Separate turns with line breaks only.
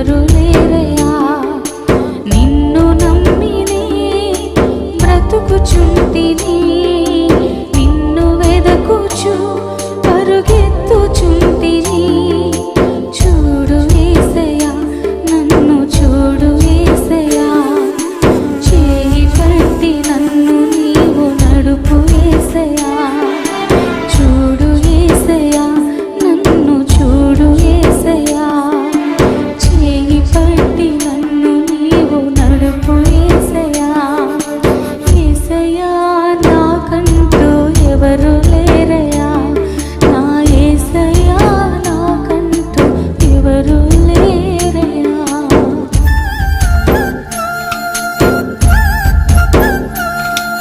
ఎవరు లేరయా నిన్ను నమ్మినే బ్రతుకుచుంటిని. నిన్ను వెదకుచు పరుగెత్తుచుంటిని. చూడు వేసయా నన్ను చూడు వేసయా నన్ను నడుపు ఈసయా ఈసయా నాకంటూ ఎవరు